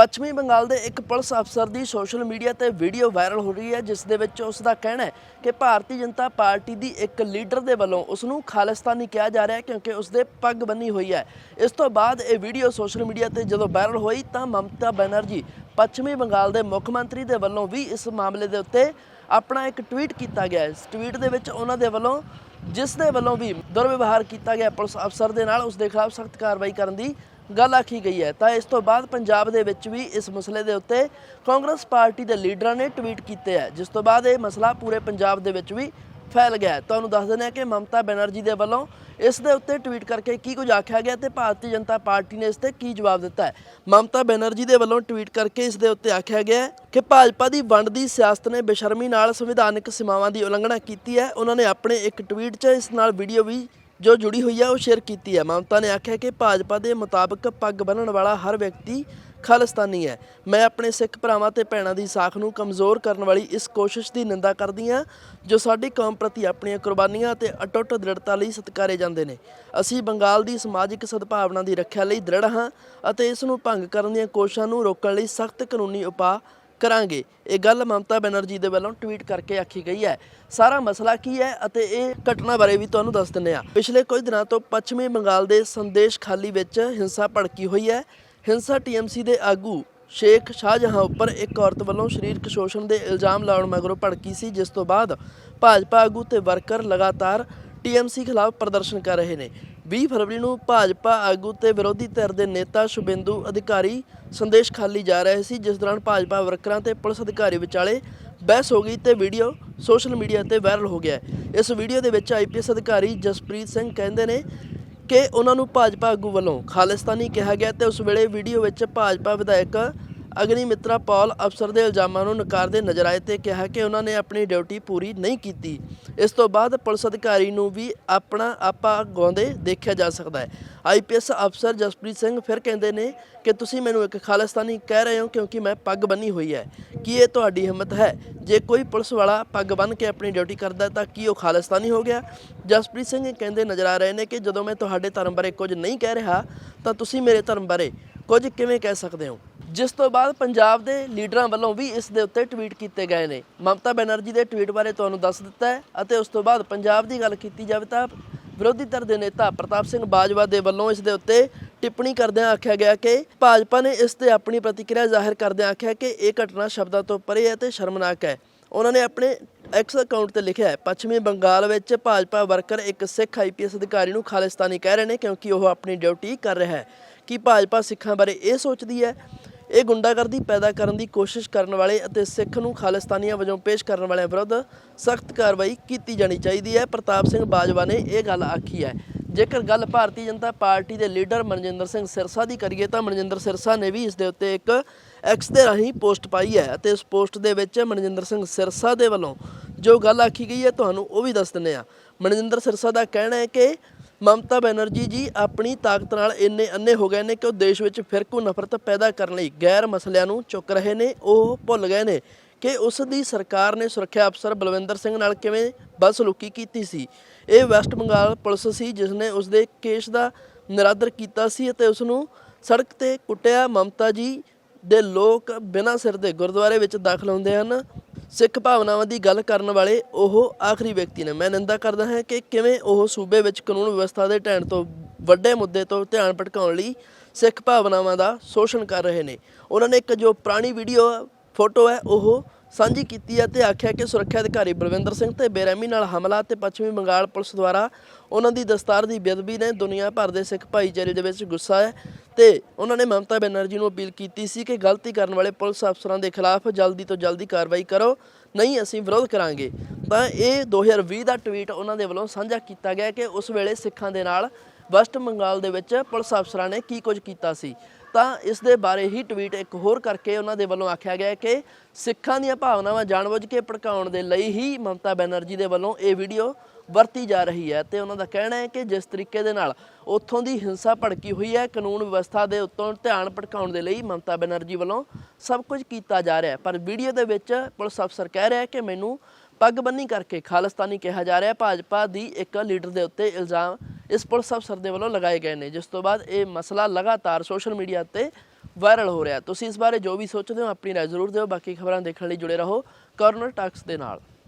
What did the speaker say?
ਪੱਛਮੀ ਬੰਗਾਲ ਦੇ ਇੱਕ ਪੁਲਿਸ ਅਫਸਰ ਦੀ ਸੋਸ਼ਲ ਮੀਡੀਆ ਤੇ ਵੀਡੀਓ ਵਾਇਰਲ ਹੋ ਰਹੀ ਹੈ, ਜਿਸ ਦੇ ਵਿੱਚ ਉਸ ਦਾ ਕਹਿਣਾ ਹੈ ਕਿ ਭਾਰਤੀ ਜਨਤਾ ਪਾਰਟੀ ਦੀ ਇੱਕ ਲੀਡਰ ਦੇ ਵੱਲੋਂ ਉਸ ਨੂੰ ਖਾਲਿਸਤਾਨੀ ਕਿਹਾ ਜਾ ਰਿਹਾ ਹੈ ਕਿਉਂਕਿ ਉਸ ਦੇ ਪੱਗ ਬੰਨੀ ਹੋਈ ਹੈ। ਇਸ ਤੋਂ ਬਾਅਦ ਇਹ ਵੀਡੀਓ ਸੋਸ਼ਲ ਮੀਡੀਆ ਤੇ ਜਦੋਂ ਵਾਇਰਲ ਹੋਈ ਤਾਂ ਮਮਤਾ ਬੈਨਰਜੀ ਪੱਛਮੀ ਬੰਗਾਲ ਦੇ ਮੁੱਖ ਮੰਤਰੀ ਦੇ ਵੱਲੋਂ ਵੀ ਇਸ ਮਾਮਲੇ ਦੇ ਉੱਤੇ ਆਪਣਾ ਇੱਕ ਟਵੀਟ ਕੀਤਾ ਗਿਆ ਇਸ ਟਵੀਟ ਦੇ ਵਿੱਚ ਉਹਨਾਂ ਦੇ ਵੱਲੋਂ, ਜਿਸ ਦੇ ਵੱਲੋਂ ਵੀ ਦੁਰਵਿਵਹਾਰ ਕੀਤਾ ਗਿਆ ਪੁਲਿਸ ਅਫਸਰ ਦੇ ਨਾਲ, ਉਸ ਦੇ ਖਿਲਾਫ ਸਖਤ ਕਾਰਵਾਈ ਕਰਨ ਦੀ ਗੱਲ ਆਖੀ ਗਈ ਹੈ। ਤਾਂ ਇਸ ਤੋਂ ਬਾਅਦ ਪੰਜਾਬ ਦੇ ਵਿੱਚ ਵੀ ਇਸ ਮਸਲੇ ਦੇ ਉੱਤੇ ਕਾਂਗਰਸ ਪਾਰਟੀ ਦੇ ਲੀਡਰਾਂ ਨੇ ਟਵੀਟ ਕੀਤੇ ਹੈ। ਜਿਸ ਤੋਂ ਬਾਅਦ ਇਹ ਮਸਲਾ ਪੂਰੇ ਪੰਜਾਬ ਦੇ ਵਿੱਚ ਵੀ ਫੈਲ ਗਿਆ ਤੁਹਾਨੂੰ ਦੱਸ ਦਿੰਦੇ ਹਾਂ ਕਿ ਮਮਤਾ ਬੈਨਰਜੀ ਦੇ ਵੱਲੋਂ ਇਸ ਦੇ ਉੱਤੇ ਟਵੀਟ ਕਰਕੇ ਕੀ ਕੁਝ ਆਖਿਆ ਗਿਆ ਤੇ ਭਾਰਤੀ ਜਨਤਾ ਪਾਰਟੀ ਨੇ ਇਸ ਤੇ ਕੀ ਜਵਾਬ ਦਿੱਤਾ ਹੈ। ਮਮਤਾ ਬੈਨਰਜੀ ਦੇ ਵੱਲੋਂ ਟਵੀਟ ਕਰਕੇ ਇਸ ਦੇ ਉੱਤੇ ਆਖਿਆ ਗਿਆ ਕਿ ਭਾਜਪਾ ਦੀ ਵੰਡ ਦੀ ਸਿਆਸਤ ਨੇ ਬੇਸ਼ਰਮੀ ਨਾਲ ਸੰਵਿਧਾਨਕ ਸੀਮਾਵਾਂ ਦੀ ਉਲੰਘਣਾ ਕੀਤੀ ਹੈ। ਉਹਨਾਂ ਨੇ ਆਪਣੇ ਇੱਕ ਟਵੀਟ 'ਚ ਇਸ ਨਾਲ ਵੀਡੀਓ ਵੀ ਜੋ ਜੁੜੀ ਹੋਈ ਹੈ ਉਹ ਸ਼ੇਅਰ ਕੀਤੀ ਹੈ ਮਮਤਾ ਨੇ ਆਖਿਆ ਕਿ ਭਾਜਪਾ ਦੇ ਮੁਤਾਬਕ ਪੱਗ ਬੰਨਣ ਵਾਲਾ ਹਰ ਵਿਅਕਤੀ ਖਾਲਿਸਤਾਨੀ ਹੈ। ਮੈਂ ਆਪਣੇ ਸਿੱਖ ਭਰਾਵਾਂ ਤੇ ਭੈਣਾਂ ਦੀ ਸਾਖ ਨੂੰ ਕਮਜ਼ੋਰ ਕਰਨ ਵਾਲੀ ਇਸ ਕੋਸ਼ਿਸ਼ ਦੀ ਨਿੰਦਾ ਕਰਦੀ ਹਾਂ, ਜੋ ਸਾਡੀ ਕੌਮ ਪ੍ਰਤੀ ਆਪਣੀਆਂ ਕੁਰਬਾਨੀਆਂ ਤੇ ਅਟੁੱਟ ਦ੍ਰਿੜਤਾ ਲਈ ਸਤਿਕਾਰੇ ਜਾਂਦੇ ਨੇ। ਅਸੀਂ ਬੰਗਾਲ ਦੀ ਸਮਾਜਿਕ ਸਦਭਾਵਨਾ ਦੀ ਰੱਖਿਆ ਲਈ ਦ੍ਰਿੜ ਹਾਂ ਅਤੇ ਇਸ ਨੂੰ ਭੰਗ ਕਰਨ ਦੀਆਂ ਕੋਸ਼ਿਸ਼ਾਂ ਨੂੰ ਰੋਕਣ ਲਈ ਸਖਤ ਕਾਨੂੰਨੀ ਉਪਾਅ ਕਰਾਂਗੇ। ਇਹ ਗੱਲ ਮਮਤਾ ਬੈਨਰਜੀ ਦੇ ਵੱਲੋਂ ਟਵੀਟ ਕਰਕੇ ਆਖੀ ਗਈ ਹੈ। ਸਾਰਾ ਮਸਲਾ ਕੀ ਹੈ ਅਤੇ ਇਹ ਘਟਨਾ ਬਾਰੇ ਵੀ ਤੁਹਾਨੂੰ ਦੱਸ ਦਿੰਦੇ ਹਾਂ। ਪਿਛਲੇ ਕੁਝ ਦਿਨਾਂ ਤੋਂ ਪੱਛਮੀ ਬੰਗਾਲ ਦੇ ਸੰਦੇਸ਼ ਖਾਲੀ ਵਿੱਚ ਹਿੰਸਾ ਭੜਕੀ ਹੋਈ ਹੈ। ਹਿੰਸਾ ਟੀਐਮਸੀ ਦੇ ਆਗੂ ਸ਼ੇਖ ਸ਼ਾਹਜਹਾਂ ਉੱਪਰ ਇੱਕ ਔਰਤ ਵੱਲੋਂ ਸਰੀਰਕ ਸ਼ੋਸ਼ਣ ਦੇ ਇਲਜ਼ਾਮ ਲਾਉਣ ਮਗਰੋਂ ਭੜਕੀ ਸੀ, ਜਿਸ ਤੋਂ ਬਾਅਦ ਭਾਜਪਾ ਆਗੂ ਤੇ ਵਰਕਰ ਲਗਾਤਾਰ ਟੀਐਮਸੀ ਖਿਲਾਫ ਪ੍ਰਦਰਸ਼ਨ ਕਰ ਰਹੇ ਨੇ। 20 ਫਰਵਰੀ ਨੂੰ ਭਾਜਪਾ ਆਗੂ ਤੇ ਵਿਰੋਧੀ ਧਿਰ ਦੇ ਨੇਤਾ ਸ਼ੁਭਿੰਦੂ ਅਧਿਕਾਰੀ ਸੰਦੇਸ਼ ਖਾਲੀ ਜਾ ਰਹੇ ਸੀ, ਜਿਸ ਦੌਰਾਨ ਭਾਜਪਾ ਵਰਕਰਾਂ ਤੇ ਪੁਲਿਸ ਅਧਿਕਾਰੀ ਵਿਚਾਲੇ ਬਹਿਸ ਹੋ ਗਈ ਤੇ ਵੀਡੀਓ ਸੋਸ਼ਲ ਮੀਡੀਆ ਤੇ ਵਾਇਰਲ ਹੋ ਗਿਆ ਇਸ ਵੀਡੀਓ ਦੇ ਵਿੱਚ ਆਈਪੀਐਸ ਅਧਿਕਾਰੀ ਜਸਪ੍ਰੀਤ ਸਿੰਘ ਕਹਿੰਦੇ ਨੇ ਕਿ ਉਹਨਾਂ ਨੂੰ ਭਾਜਪਾ ਆਗੂ ਵੱਲੋਂ ਖਾਲਿਸਤਾਨੀ ਕਿਹਾ ਗਿਆ ਤੇ ਉਸ ਵੇਲੇ ਵੀਡੀਓ ਵਿੱਚ ਭਾਜਪਾ ਵਿਧਾਇਕ ਅਗਨੀ ਮਿੱਤਰਾ ਪੌਲ ਅਫਸਰ ਦੇ ਇਲਜ਼ਾਮਾਂ ਨੂੰ ਨਕਾਰਦੇ ਨਜ਼ਰ ਆਏ ਤੇ ਕਿਹਾ ਕਿ ਉਹਨਾਂ ਨੇ ਆਪਣੀ ਡਿਊਟੀ ਪੂਰੀ ਨਹੀਂ ਕੀਤੀ। ਇਸ ਤੋਂ ਬਾਅਦ ਪੁਲਿਸ ਅਧਿਕਾਰੀ ਨੂੰ ਵੀ ਆਪਣਾ ਆਪਾ ਗਾਉਂਦੇ ਦੇਖਿਆ ਜਾ ਸਕਦਾ ਹੈ। ਆਈਪੀਐਸ ਅਫਸਰ ਜਸਪ੍ਰੀਤ ਸਿੰਘ ਫਿਰ ਕਹਿੰਦੇ ਨੇ ਕਿ ਤੁਸੀਂ ਮੈਨੂੰ ਇੱਕ ਖਾਲਿਸਤਾਨੀ ਕਹਿ ਰਹੇ ਹੋ ਕਿਉਂਕਿ ਮੈਂ ਪੱਗ ਬੰਨੀ ਹੋਈ ਹੈ। ਕੀ ਇਹ ਤੁਹਾਡੀ ਹਿੰਮਤ ਹੈ? ਜੇ ਕੋਈ ਪੁਲਿਸ ਵਾਲਾ ਪੱਗ ਬੰਨ ਕੇ ਆਪਣੀ ਡਿਊਟੀ ਕਰਦਾ ਤਾਂ ਕੀ ਉਹ ਖਾਲਿਸਤਾਨੀ ਹੋ ਗਿਆ? ਜਸਪ੍ਰੀਤ ਸਿੰਘ ਕਹਿੰਦੇ ਨਜ਼ਰ ਆ ਰਹੇ ਨੇ ਕਿ ਜਦੋਂ ਮੈਂ ਤੁਹਾਡੇ ਧਰਮ ਬਾਰੇ ਕੁਝ ਨਹੀਂ ਕਹਿ ਰਿਹਾ ਤਾਂ ਤੁਸੀਂ ਮੇਰੇ ਧਰਮ ਬਾਰੇ ਕੁਝ ਕਿਵੇਂ ਕਹਿ ਸਕਦੇ ਹੋ? ਜਿਸ ਤੋਂ ਬਾਅਦ ਪੰਜਾਬ ਦੇ ਲੀਡਰਾਂ ਵੱਲੋਂ ਵੀ ਇਸ ਦੇ ਉੱਤੇ ਟਵੀਟ ਕੀਤੇ ਗਏ ਨੇ। ਮਮਤਾ ਬੈਨਰਜੀ ਦੇ ਟਵੀਟ ਬਾਰੇ ਤੁਹਾਨੂੰ ਦੱਸ ਦਿੱਤਾ ਹੈ ਅਤੇ ਉਸ ਤੋਂ ਬਾਅਦ ਪੰਜਾਬ ਦੀ ਗੱਲ ਕੀਤੀ ਜਾਵੇ ਤਾਂ ਵਿਰੋਧੀ ਧਿਰ ਦੇ ਨੇਤਾ ਪ੍ਰਤਾਪ ਸਿੰਘ ਬਾਜਵਾ ਦੇ ਵੱਲੋਂ ਇਸ ਦੇ ਉੱਤੇ ਟਿੱਪਣੀ ਕਰਦਿਆਂ ਆਖਿਆ ਗਿਆ ਕਿ ਭਾਜਪਾ ਨੇ ਇਸ ਤੇ ਆਪਣੀ ਪ੍ਰਤੀਕਿਰਿਆ ਜ਼ਾਹਿਰ ਕਰਦਿਆਂ ਆਖਿਆ ਕਿ ਇਹ ਘਟਨਾ ਸ਼ਬਦਾਂ ਤੋਂ ਪਰੇ ਹੈ ਤੇ ਸ਼ਰਮਨਾਕ ਹੈ। ਉਹਨਾਂ ਨੇ ਆਪਣੇ ਐਕਸ ਅਕਾਊਂਟ ਤੇ ਲਿਖਿਆ ਹੈ, ਪੱਛਮੀ ਬੰਗਾਲ ਵਿੱਚ ਭਾਜਪਾ ਵਰਕਰ ਇੱਕ ਸਿੱਖ ਆਈਪੀਐਸ ਅਧਿਕਾਰੀ ਨੂੰ ਖਾਲਿਸਤਾਨੀ ਕਹਿ ਰਹੇ ਨੇ ਕਿਉਂਕਿ ਉਹ ਆਪਣੀ ਡਿਊਟੀ ਕਰ ਰਿਹਾ ਹੈ। ਕੀ ਭਾਜਪਾ ਸਿੱਖਾਂ ਬਾਰੇ ਇਹ ਸੋਚਦੀ ਹੈ? ਇਹ ਗੁੰਡਾਗਰਦੀ ਪੈਦਾ ਕਰਨ ਦੀ ਕੋਸ਼ਿਸ਼ ਕਰਨ ਵਾਲੇ ਅਤੇ ਸਿੱਖ ਨੂੰ ਖਾਲਿਸਤਾਨੀਆਂ ਵਜੋਂ ਪੇਸ਼ ਕਰਨ ਵਾਲਿਆਂ ਵਿਰੁੱਧ ਸਖਤ ਕਾਰਵਾਈ ਕੀਤੀ ਜਾਣੀ ਚਾਹੀਦੀ ਹੈ। ਪ੍ਰਤਾਪ ਸਿੰਘ ਬਾਜਵਾ ਨੇ ਇਹ ਗੱਲ ਆਖੀ ਹੈ। ਜੇਕਰ ਗੱਲ ਭਾਰਤੀ ਜਨਤਾ ਪਾਰਟੀ ਦੇ ਲੀਡਰ ਮਨਜਿੰਦਰ ਸਿੰਘ ਸਿਰਸਾ ਦੀ ਕਰੀਏ ਤਾਂ ਮਨਜਿੰਦਰ ਸਿਰਸਾ ਨੇ ਵੀ ਇਸ ਦੇ ਉੱਤੇ ਇੱਕ ਐਕਸ ਦੇ ਰਾਹੀਂ ਪੋਸਟ ਪਾਈ ਹੈ ਅਤੇ ਇਸ ਪੋਸਟ ਦੇ ਵਿੱਚ ਮਨਜਿੰਦਰ ਸਿੰਘ ਸਿਰਸਾ ਦੇ ਵੱਲੋਂ ਜੋ ਗੱਲ ਆਖੀ ਗਈ ਹੈ, ਤੁਹਾਨੂੰ ਉਹ ਵੀ ਦੱਸ ਦਿੰਦੇ ਆ ਮਨਜਿੰਦਰ ਸਿਰਸਾ ਦਾ ਕਹਿਣਾ ਹੈ ਕਿ ਮਮਤਾ ਬੈਨਰਜੀ ਜੀ, ਆਪਣੀ ਤਾਕਤ ਨਾਲ ਇੰਨੇ ਅੰਨੇ ਹੋ ਗਏ ਨੇ ਕਿ ਉਹ ਦੇਸ਼ ਵਿੱਚ ਫਿਰਕੂ ਨਫ਼ਰਤ ਪੈਦਾ ਕਰਨ ਲਈ ਗੈਰ ਮਸਲਿਆਂ ਨੂੰ ਚੁੱਕ ਰਹੇ ਨੇ। ਉਹ ਭੁੱਲ ਗਏ ਨੇ ਕਿ ਉਸ ਦੀ ਸਰਕਾਰ ਨੇ ਸੁਰੱਖਿਆ ਅਫਸਰ ਬਲਵਿੰਦਰ ਸਿੰਘ ਨਾਲ ਕਿਵੇਂ ਬਦਸਲੂਕੀ ਕੀਤੀ ਸੀ। ਇਹ ਵੈਸਟ ਬੰਗਾਲ ਪੁਲਿਸ ਸੀ ਜਿਸ ਨੇ ਉਸ ਦੇ ਕੇਸ ਦਾ ਨਿਰਾਦਰ ਕੀਤਾ ਸੀ ਅਤੇ ਉਸ ਨੂੰ ਸੜਕ ਤੇ ਕੁੱਟਿਆ। ਮਮਤਾ ਜੀ ਦੇ ਲੋਕ ਬਿਨਾਂ ਸਿਰ ਦੇ ਗੁਰਦੁਆਰੇ ਵਿੱਚ ਦਾਖਲ ਹੁੰਦੇ ਹਨ। ਸਿੱਖ ਭਾਵਨਾਵਾਂ ਦੀ ਗੱਲ ਕਰਨ ਵਾਲੇ ਉਹ ਆਖਰੀ ਵਿਅਕਤੀ ਨੇ। ਮੈਂ ਨਿੰਦਾ ਕਰਦਾ ਹਾਂ ਕਿ ਕਿਵੇਂ ਉਹ ਸੂਬੇ ਵਿੱਚ ਕਾਨੂੰਨ ਵਿਵਸਥਾ ਦੇ ਢਹਿਣ ਤੋਂ ਵੱਡੇ ਮੁੱਦੇ ਤੋਂ ਧਿਆਨ ਭਟਕਾਉਣ ਲਈ ਸਿੱਖ ਭਾਵਨਾਵਾਂ ਦਾ ਸ਼ੋਸ਼ਣ ਕਰ ਰਹੇ ਨੇ। ਉਹਨਾਂ ਨੇ ਇੱਕ ਜੋ ਪੁਰਾਣੀ ਵੀਡੀਓ ਫੋਟੋ ਹੈ, ਉਹ ਸਾਂਝੀ ਕੀਤੀ ਹੈ ਤੇ ਆਖਿਆ ਕਿ ਸੁਰੱਖਿਆ ਅਧਿਕਾਰੀ ਬਲਵਿੰਦਰ ਸਿੰਘ ਤੇ ਬੇਰਹਿਮੀ ਨਾਲ ਹਮਲਾ ਤੇ ਪੱਛਮੀ ਬੰਗਾਲ ਪੁਲਿਸ ਦੁਆਰਾ ਉਹਨਾਂ ਦੀ ਦਸਤਾਰ ਦੀ ਬੇਅਦਬੀ ਨੇ ਦੁਨੀਆ ਭਰ ਦੇ ਸਿੱਖ ਭਾਈਚਾਰੇ ਦੇ ਵਿੱਚ ਗੁੱਸਾ ਹੈ। ਤੇ ਉਹਨਾਂ ਨੇ ਮਮਤਾ ਬੈਨਰਜੀ ਨੂੰ ਅਪੀਲ ਕੀਤੀ ਸੀ ਕਿ ਗਲਤੀ ਕਰਨ ਵਾਲੇ ਪੁਲਿਸ ਅਫਸਰਾਂ ਦੇ ਖਿਲਾਫ ਜਲਦੀ ਤੋਂ ਜਲਦੀ ਕਾਰਵਾਈ ਕਰੋ, ਨਹੀਂ ਅਸੀਂ ਵਿਰੋਧ ਕਰਾਂਗੇ। ਤਾਂ ਇਹ 2020 ਦਾ ਟਵੀਟ ਉਹਨਾਂ ਦੇ ਵੱਲੋਂ ਸਾਂਝਾ ਕੀਤਾ ਗਿਆ ਕਿ ਉਸ ਵੇਲੇ ਸਿੱਖਾਂ ਦੇ ਨਾਲ ਵੈਸਟ ਬੰਗਾਲ ਦੇ ਵਿੱਚ ਪੁਲਿਸ ਅਫਸਰਾਂ ਨੇ ਕੀ ਕੁਝ ਕੀਤਾ ਸੀ? ਤਾਂ ਇਸ ਦੇ ਬਾਰੇ ਹੀ ਟਵੀਟ ਇੱਕ ਹੋਰ ਕਰਕੇ ਉਹਨਾਂ ਦੇ ਵੱਲੋਂ ਆਖਿਆ ਗਿਆ ਕਿ ਸਿੱਖਾਂ ਦੀਆਂ ਭਾਵਨਾਵਾਂ ਜਾਣਬੁੱਝ ਕੇ ਭੜਕਾਉਣ ਦੇ ਲਈ ਹੀ ਮਮਤਾ ਬੈਨਰਜੀ ਦੇ ਵੱਲੋਂ ਇਹ ਵੀਡੀਓ ਵਰਤੀ ਜਾ ਰਹੀ ਹੈ ਤੇ ਉਹਨਾਂ ਦਾ ਕਹਿਣਾ ਹੈ ਕਿ ਜਿਸ ਤਰੀਕੇ ਦੇ ਨਾਲ ਉੱਥੋਂ ਦੀ ਹਿੰਸਾ ਭੜਕੀ ਹੋਈ ਹੈ, ਕਾਨੂੰਨ ਵਿਵਸਥਾ ਦੇ ਉੱਤੋਂ ਧਿਆਨ ਭਟਕਾਉਣ ਦੇ ਲਈ ਮਮਤਾ ਬੈਨਰਜੀ ਵੱਲੋਂ ਸਭ ਕੁਝ ਕੀਤਾ ਜਾ ਰਿਹਾ ਹੈ। ਪਰ ਵੀਡੀਓ ਦੇ ਵਿੱਚ ਪੁਲਿਸ ਅਫਸਰ ਕਹਿ ਰਿਹਾ ਹੈ ਕਿ ਮੈਨੂੰ ਪੱਗ ਬੰਨੀ ਕਰਕੇ ਖਾਲਿਸਤਾਨੀ ਕਿਹਾ ਜਾ ਰਿਹਾ ਹੈ। ਭਾਜਪਾ ਦੀ ਇੱਕ ਲੀਡਰ ਦੇ ਉੱਤੇ ਇਲਜ਼ਾਮ ਇਸ ਪੁਲਿਸ ਅਫਸਰ ਦੇ ਵੱਲੋਂ ਲਗਾਏ ਗਏ ਨੇ। ਜਿਸ ਤੋਂ ਬਾਅਦ ਇਹ ਮਸਲਾ ਲਗਾਤਾਰ ਸੋਸ਼ਲ ਮੀਡੀਆ ਤੇ ਵਾਇਰਲ ਹੋ ਰਿਹਾ ਤੁਸੀਂ ਇਸ ਬਾਰੇ ਜੋ ਵੀ ਸੋਚਦੇ ਹੋ ਆਪਣੀ ਰਾਏ ਜ਼ਰੂਰ ਦਿਓ। ਬਾਕੀ ਖਬਰਾਂ ਦੇਖਣ ਲਈ ਜੁੜੇ ਰਹੋ। ਕਾਰਨਰ ਟਾਕਸ ਦੇ ਨਾਲ।